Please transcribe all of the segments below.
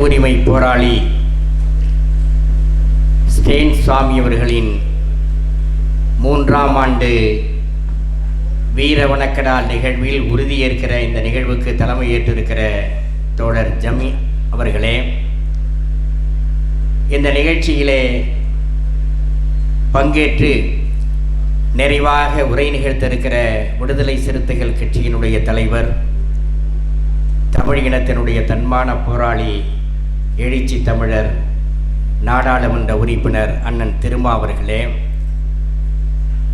உரிமை போராளி ஸ்டேன் சுவாமி அவர்களின் மூன்றாம் ஆண்டு வீர வணக்கடால் நிகழ்வில் உறுதியேற்கிற இந்த நிகழ்வுக்கு தலைமை ஏற்றிருக்கிற தோழர் ஜமி அவர்களே இந்த நிகழ்ச்சியிலே பங்கேற்று நிறைவாக உரை நிகழ்த்திருக்கிற விடுதலை சிறுத்தைகள் கட்சியினுடைய தலைவர் தமிழ் இனத்தினுடைய தன்மான போராளி எழுச்சி தமிழர் நாடாளுமன்ற உறுப்பினர் அண்ணன் திருமா அவர்களே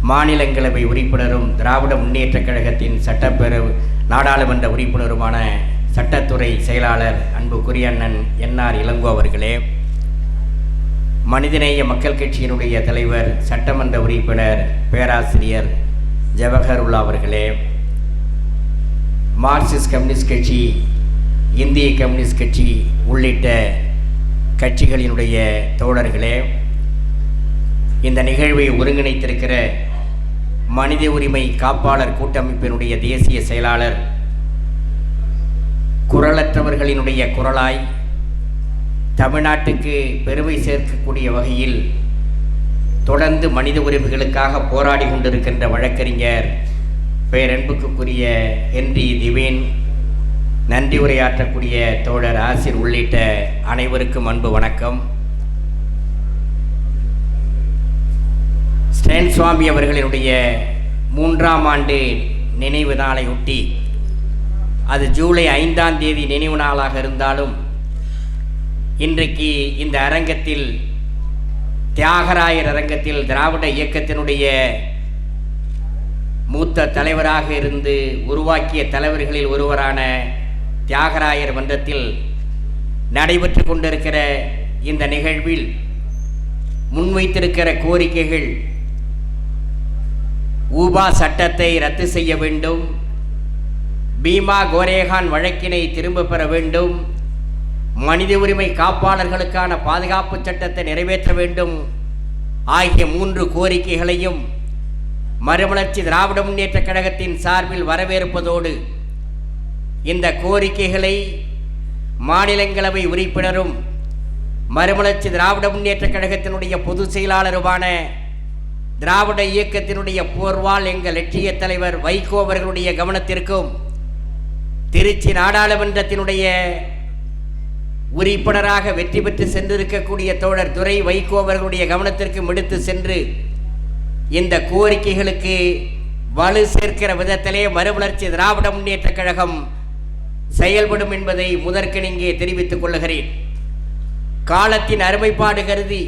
மாநிலங்களவை உறுப்பினரும் திராவிட முன்னேற்றக் கழகத்தின் சட்டப்பேரவை நாடாளுமன்ற உறுப்பினருமான சட்டத்துறை செயலாளர் அன்புக்குரிய அண்ணன் என்ஆர் இளங்கோ அவர்களே மனிதநேய மக்கள் கட்சியினுடைய தலைவர் சட்டமன்ற உறுப்பினர் பேராசிரியர் ஜவஹருல்லா அவர்களே மார்க்சிஸ்ட் கம்யூனிஸ்ட் கட்சி இந்திய கம்யூனிஸ்ட் கட்சி உள்ளிட்ட கட்சிகளினுடைய தோழர்களே இந்த நிகழ்வை ஒருங்கிணைத்திருக்கிற மனித உரிமை காப்பாளர் கூட்டமைப்பினுடைய தேசிய செயலாளர் குரலற்றவர்களினுடைய குரலாய் தமிழ்நாட்டுக்கு பெருமை சேர்க்கக்கூடிய வகையில் தொடர்ந்து மனித உரிமைகளுக்காக போராடி கொண்டிருக்கின்ற வழக்கறிஞர் பேரன்புக்குரிய ஹென்றி திவேன் நன்றி உரையாற்றக்கூடிய தோழர் ஆசிர் உள்ளிட்ட அனைவருக்கும் அன்பு வணக்கம். ஸ்டேன் சுவாமி அவர்களினுடைய மூன்றாம் ஆண்டு நினைவு நாளையொட்டி அது ஜூலை ஐந்தாம் தேதி நினைவு நாளாக இருந்தாலும் இன்றைக்கு இந்த அரங்கத்தில் தியாகராயர் அரங்கத்தில் திராவிட இயக்கத்தினுடைய மூத்த தலைவராக இருந்து உருவாக்கிய தலைவர்களில் ஒருவரான தியாகராயர் மன்றத்தில் நடைபெற்று கொண்டிருக்கிற இந்த நிகழ்வில் முன்வைத்திருக்கிற கோரிக்கைகள் ஊபா சட்டத்தை ரத்து செய்ய வேண்டும் பீமா கோரேகான் வழக்கினை திரும்ப பெற வேண்டும் மனித உரிமை காப்பாளர்களுக்கான பாதுகாப்பு சட்டத்தை நிறைவேற்ற வேண்டும் ஆகிய மூன்று கோரிக்கைகளையும் மறுமலர்ச்சி திராவிட முன்னேற்ற கழகத்தின் சார்பில் வரவேற்பதோடு கோரிக்கைகளை மாநிலங்களவை உறுப்பினரும் மறுமலர்ச்சி திராவிட முன்னேற்ற கழகத்தினுடைய பொதுச் செயலாளருமான திராவிட இயக்கத்தினுடைய போர்வால் எங்கள் லட்சிய தலைவர் வைகோ அவர்களுடைய கவனத்திற்கும் திருச்சி நாடாளுமன்றத்தினுடைய உறுப்பினராக வெற்றி பெற்று சென்றிருக்கக்கூடிய தோழர் துரை வைகோ அவர்களுடைய கவனத்திற்கும் எடுத்து சென்று இந்த கோரிக்கைகளுக்கு வலு சேர்க்கிற விதத்திலே மறுமலர்ச்சி திராவிட முன்னேற்ற கழகம் செயல்படும் என்பதை முதற்கன் இங்கே தெரிவித்துக் கொள்ளுகிறேன். காலத்தின் அருமைப்பாடு கருதி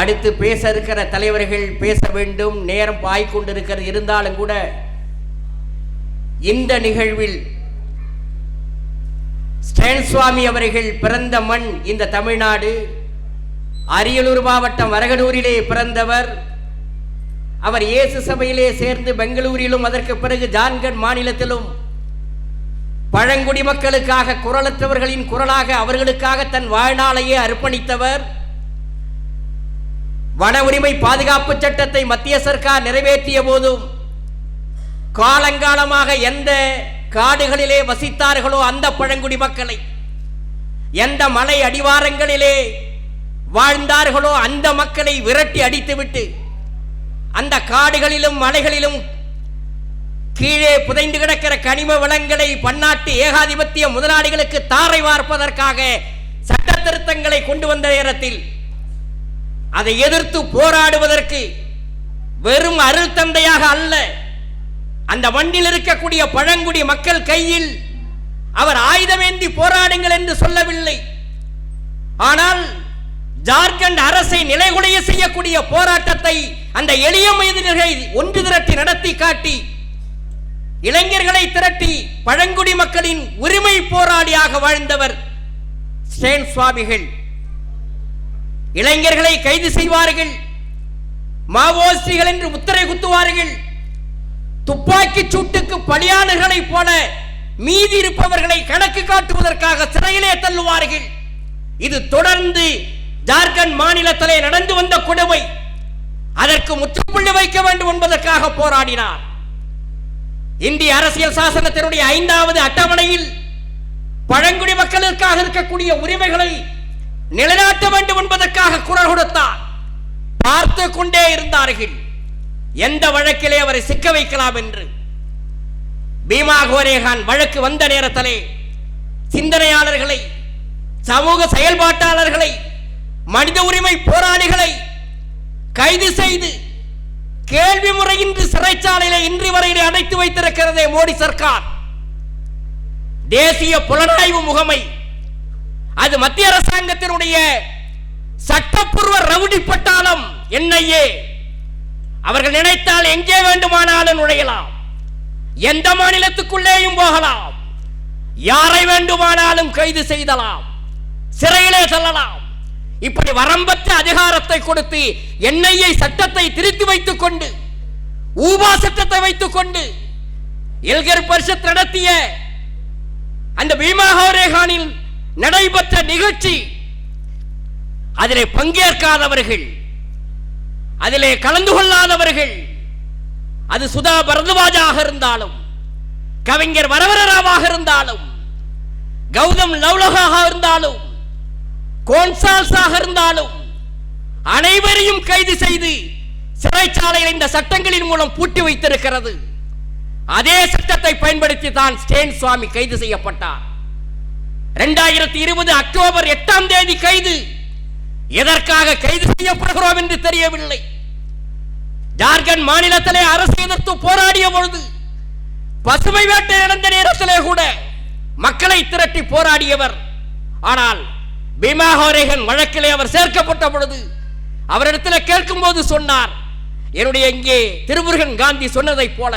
அடுத்து பேச இருக்கிற தலைவர்கள் பேச வேண்டும் நேரம் பாய்கொண்டிருக்கிறது இருந்தாலும் கூட இந்த நிகழ்வில் ஸ்டேன் சுவாமி அவர்கள் பிறந்த மண் இந்த தமிழ்நாடு. அரியலூர் மாவட்டம் வரகனூரிலே பிறந்தவர். அவர் இயேசு சபையிலே சேர்ந்து பெங்களூரிலும் அதற்கு பிறகு ஜான்கண்ட் மாநிலத்திலும் பழங்குடி மக்களுக்காக குரலற்றவர்களின் குரலாக அவர்களுக்காக தன் வாழ்நாளையே அர்ப்பணித்தவர். வன உரிமை பாதுகாப்பு சட்டத்தை மத்திய சர்க்கார் நிறைவேற்றிய போதும் காலங்காலமாக எந்த காடுகளிலே வசித்தார்களோ அந்த பழங்குடி மக்களை எந்த மலை அடிவாரங்களிலே வாழ்ந்தார்களோ அந்த மக்களை விரட்டி அடித்துவிட்டு அந்த காடுகளிலும் மலைகளிலும் கீழே புதைந்து கிடக்கிற கனிம வளங்களை பன்னாட்டு ஏகாதிபத்திய முதலாளிகளுக்கு தாரை வார்ப்பதற்காக சட்ட திருத்தங்களை கொண்டு வந்த நேரத்தில் அதை எதிர்த்து போராடுவதற்கு வெறும் அருள் தந்தையாக அல்ல அந்த மண்ணில் இருக்கக்கூடிய பழங்குடி மக்கள் கையில் அவர் ஆயுதமேந்தி போராடுங்கள் என்று சொல்லவில்லை. ஆனால் ஜார்க்கண்ட் அரசை நிலைகுலைய செய்யக்கூடிய போராட்டத்தை அந்த எளிய மனிதர்களை ஒன்று திரட்டி நடத்தி காட்டி இளைஞர்களை திரட்டி பழங்குடி மக்களின் உரிமை போராளியாக வாழ்ந்தவர் ஸ்டேன் சுவாமிகள். இளைஞர்களை கைது செய்வார்கள். மாவோசிகள் என்று முத்திரை குத்துவார்கள். துப்பாக்கி சூட்டுக்கு பலியானர்களைப் போல மீதி இருப்பவர்களை கணக்கு காட்டுவதற்காக சிறையிலே தள்ளுவார்கள். இது தொடர்ந்து ஜார்க்கண்ட் மாநிலத்திலே நடந்து வந்த கொடுமை. அதற்கு முற்றுப்புள்ளி வைக்க வேண்டும் என்பதற்காக போராடினார். இந்திய அரசியல் சாசனத்தினுடைய ஐந்தாவது அட்டவணையில் பழங்குடி மக்களுக்காக இருக்கக்கூடிய உரிமைகளை நிலைநாட்ட வேண்டும் என்பதற்காக குரல் கொடுத்தார். பார்த்து கொண்டே இருந்தார்கள். எந்த வழக்கிலே அவரை சிக்க வைக்கலாம் என்று. பீமா கோரேகான் வழக்கு வந்த நேரத்திலே சிந்தனையாளர்களை சமூக செயல்பாட்டாளர்களை மனித உரிமை போராளிகளை கைது செய்து கேள்வி முறையின்றி சிறைச்சாலையில இன்று வரையிலே அடைத்து வைத்திருக்கிறதே மோடி சர்க்கார். தேசிய புலனாய்வு முகமை. அது மத்திய அரசாங்கத்தினுடைய சட்டப்பூர்வ ரவுடி பட்டாளம் என்ஐஏ. அவர்கள் நினைத்தால் எங்கே வேண்டுமானாலும் நுழையலாம். எந்த மாநிலத்துக்குள்ளேயும் போகலாம். யாரை வேண்டுமானாலும் கைது செய்தலாம். சிறையிலே செல்லலாம். இப்படி வரம்பற்ற அதிகாரத்தை கொடுத்து என்ஐஏ சட்டத்தை திருத்தி வைத்துக் கொண்டு ஊபா சட்டத்தை வைத்துக் கொண்டு எல்கர் பரிஷத் நடத்திய அந்த பீமா ஹோரேகானில் நடைபெற்ற நிகழ்ச்சி அதிலே பங்கேற்காதவர்கள் அதிலே கலந்து கொள்ளாதவர்கள் அது சுதா பரத்வாஜாக இருந்தாலும் கவிஞர் வரவரராவாக இருந்தாலும் கௌதம் லவ்லகாக இருந்தாலும் கோன்சால்ஸாக இருந்தாலும் அனைவரையும் கைது செய்து சிறைச்சாலையில் இந்த சட்டங்களின் மூலம் பூட்டி வைத்திருக்கிறது. அதே சட்டத்தை பயன்படுத்தி தான் ஸ்டேன் சுவாமி கைது செய்யப்பட்டார். இரண்டாயிரத்தி இருபது அக்டோபர் எட்டாம் தேதி கைது. எதற்காக கைது செய்யப்படுகிறோம் என்று தெரியவில்லை. ஜார்க்கண்ட் மாநிலத்திலே அரசு எதிர்த்து போராடிய பொழுது பசுமை வேட்டை நடந்த நேரத்திலே கூட மக்களை திரட்டி போராடியவர். ஆனால் பீமாஹோரேகன் வழக்கிலே அவர் சேர்க்கப்பட்ட பொழுது அவரிடத்தில் கேட்கும் போது சொன்னார் என்னுடைய இங்கே திருமுருகன் காந்தி சொன்னதைப் போல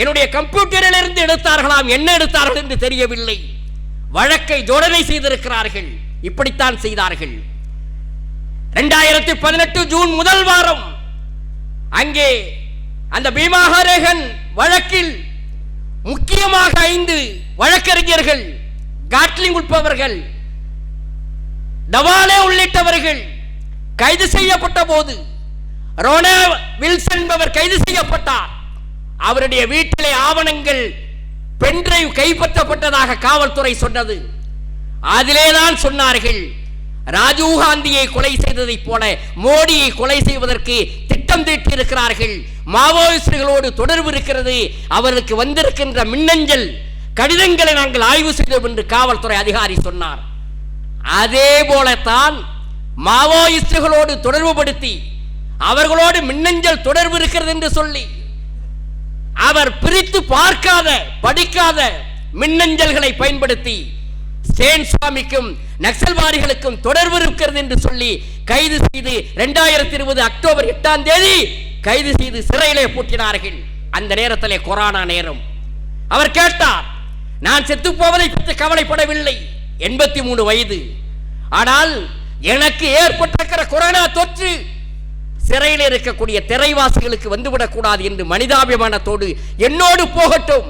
என்னுடைய கம்ப்யூட்டரில் இருந்து எடுத்தார்களாம் என்ன எடுத்தார்கள் என்று தெரியவில்லை. வழக்கை ஜோடனை செய்திருக்கிறார்கள் இப்படித்தான் செய்தார்கள். இரண்டாயிரத்தி பதினெட்டு ஜூன் முதல் வாரம் அங்கே அந்த பீமாஹரேகன் வழக்கில் முக்கியமாக ஐந்து வழக்கறிஞர்கள் காட்லிங் உட்பவர்கள் டவாலே உள்ளிட்டவர்கள் கைது செய்யப்பட்ட போது ரோனா வில்சன் என்பவர் கைது செய்யப்பட்டார். அவருடைய வீட்டிலே ஆவணங்கள் பென்டிரைவ் கைப்பற்றப்பட்டதாக காவல்துறை சொன்னது. அதிலேதான் சொன்னார்கள் ராஜீவ் காந்தியை கொலை செய்ததைப் போல மோடியை கொலை செய்வதற்கு திட்டம் தீட்டியிருக்கிறார்கள். மாவோயிஸ்டுகளோடு தொடர்பு இருக்கிறது அவருக்கு வந்திருக்கின்ற மின்னஞ்சல் கடிதங்களை நாங்கள் ஆய்வு செய்தோம் என்று காவல்துறை அதிகாரி சொன்னார். அதே போலத்தான் மாவோயிஸ்டுகளோடு தொடர்புபடுத்தி அவர்களோடு மின்னஞ்சல் தொடர்பு இருக்கிறது என்று சொல்லி அவர் பிரித்து பார்க்காத படிக்காத மின்னஞ்சல்களை பயன்படுத்தி சேன் சுவாமிக்கும் நக்சல்வாதிகளுக்கும் தொடர்பு இருக்கிறது என்று சொல்லி கைது செய்து இரண்டாயிரத்தி இருபது அக்டோபர் எட்டாம் தேதி கைது செய்து சிறையிலே பூட்டினார்கள். அந்த நேரத்திலே கொரோனா நேரம். அவர் கேட்டார் நான் செத்து போவதை பற்றி கவலைப்படவில்லை. எண்பத்தி மூணு வயது. ஆனால் எனக்கு ஏற்பட்டிருக்கிற கொரோனா தொற்று சிறையில் இருக்கக்கூடிய திரைவாசிகளுக்கு வந்துவிடக்கூடாது என்று மனிதாபிமானத்தோடு என்னோடு போகட்டும்.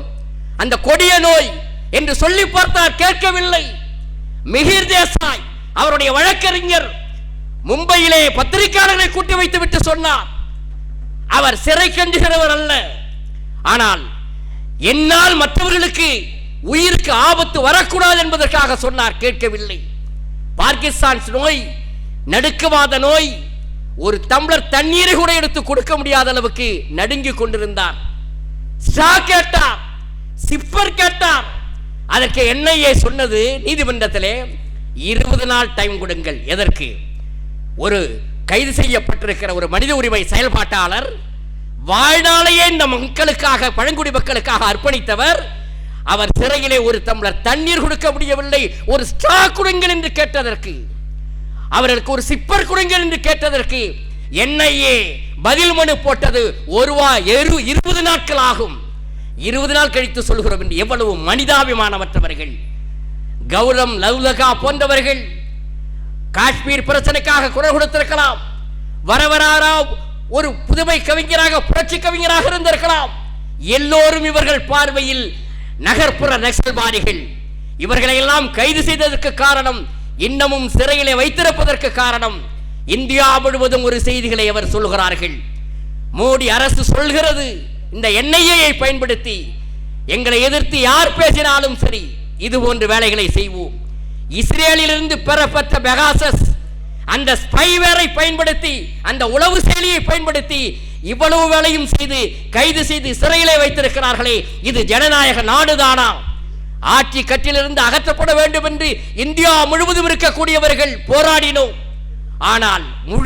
அந்த கொடிய நோய் என்று சொல்லி பார்த்தார் கேட்கவில்லை. மிகிர் தேசாய் அவருடைய வழக்கறிஞர் மும்பையிலே பத்திரிகையாளர்களை கூட்டி வைத்து விட்டு சொன்னார். அவர் சிறை கஞ்சுகிறவர் அல்ல. ஆனால் என்னால் மற்றவர்களுக்கு உயிருக்கு ஆபத்து வரக்கூடாது என்பதற்காக சொன்னார் கேட்கவில்லை. பார்க்கின்சான்ஸ் நோய் நடுக்கவாத நோய் ஒரு டம்ளர் தண்ணீரை கூட எடுத்து கொடுக்க முடியாத அளவுக்கு நடுங்கி கொண்டிருந்தார். கேட்டார் சிப்பர் கேட்டார். அதற்கு என்ஐஏ சொன்னது நீதிமன்றத்திலே இருபது நாள் டைம் கொடுங்கள். எதற்கு? ஒரு கைது செய்யப்பட்டிருக்கிற ஒரு மனித உரிமை செயல்பாட்டாளர் வாழ்நாளையே இந்த மக்களுக்காக பழங்குடி மக்களுக்காக அர்ப்பணித்தவர் அவர் சிறையிலே ஒரு தம்ளர் தண்ணீர் கொடுக்க முடியவில்லை. ஒரு ஸ்ட்ரா கொடுங்கள் என்று கேட்டதற்கு அவர்களுக்கு ஒரு சிப்பர் கொடுங்கள் என்று கேட்டதற்கு என்னையே பதில் மனு போட்டது ஒரு வா எரு இருபது நாட்கள் ஆகும். இருபது நாள் கழித்து சொல்கிறோம் என்று எவ்வளவு மனிதாபிமானமற்றவர்கள் கௌரம் லவ்லகா போன்றவர்கள் காஷ்மீர் பிரச்சனைக்காக குரல் கொடுத்திருக்கலாம். வரவராரா ஒரு புதுமை கவிஞராக புரட்சி கவிஞராக இருந்திருக்கலாம். எல்லோரும் இவர்கள் பார்வையில் நகர்ப்புற நக்சல்வாதிகள். இவர்களையெல்லாம் கைது செய்ததற்கு காரணம் இன்னமும் சிறையிலே வைத்திருப்பதற்கு காரணம். இந்தியா முழுவதும் ஒரு செய்திகளை அவர் சொல்கிறார்கள் மோடி அரசு சொல்கிறது இந்த என்ஐஏயை பயன்படுத்தி எங்களை எதிர்த்து யார் பேசினாலும் சரி இது போன்ற வேலைகளை செய்வோம். இஸ்ரேலிலிருந்து பெறப்பட்ட பெகாசஸ் அந்த ஸ்பைவேரை பயன்படுத்தி அந்த உளவு செயலியை பயன்படுத்தி இவ்வளவு வேலையும் செய்து கைது செய்து சிறையிலே வைத்திருக்கிறார்களே இது ஜனநாயக நாடுதானா? ஆட்சி கட்டிலிருந்து அகற்றப்பட வேண்டும் என்று இந்தியா முழுவதும் இருக்கக்கூடியவர்கள் போராடினோம். ஆனால் முழு